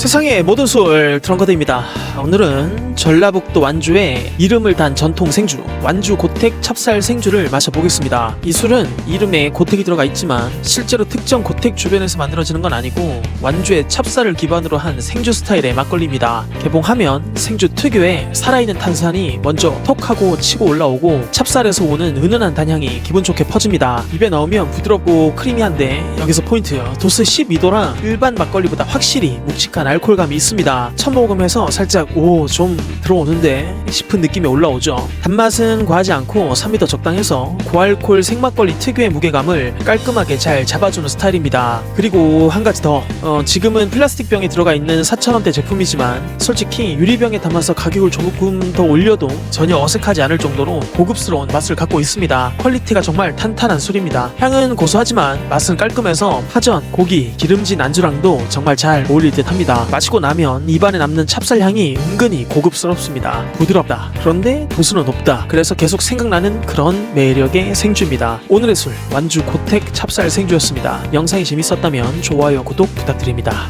세상의 모든 술 트렁커드입니다. 오늘은 전라북도 완주의 이름을 단 전통 생주 완주 고택 찹쌀 생주를 마셔보겠습니다. 이 술은 이름에 고택이 들어가 있지만 실제로 특정 고택 주변에서 만들어지는 건 아니고 완주의 찹쌀을 기반으로 한 생주 스타일의 막걸리입니다. 개봉하면 생주 특유의 살아있는 탄산이 먼저 톡 하고 치고 올라오고 찹쌀에서 오는 은은한 단향이 기분 좋게 퍼집니다. 입에 넣으면 부드럽고 크리미한데 여기서 포인트 도수 12도라 일반 막걸리보다 확실히 묵직한 알코올감이 있습니다. 첫 모금에서 살짝 오 좀 들어오는데 싶은 느낌이 올라오죠. 단맛은 과하지 않고 산미 도 적당해서 고알콜 생막걸리 특유의 무게감을 깔끔하게 잘 잡아주는 스타일입니다. 그리고 한 가지 더 어, 지금은 플라스틱 병에 들어가 있는 4,000원대 제품이지만 솔직히 유리병에 담아서 가격을 조금 더 올려도 전혀 어색하지 않을 정도로 고급스러운 맛을 갖고 있습니다. 퀄리티가 정말 탄탄한 술입니다. 향은 고소하지만 맛은 깔끔해서 파전, 고기, 기름진 안주랑도 정말 잘 어울릴 듯 합니다. 마시고 나면 입안에 남는 찹쌀 향이 은근히 고급스럽습니다. 부드럽다. 그런데 도수는 높다. 그래서 계속 생각나는 그런 매력의 생주입니다. 오늘의 술 완주 고택 찹쌀 생주였습니다. 영상이 재밌었다면 좋아요, 구독 부탁드립니다.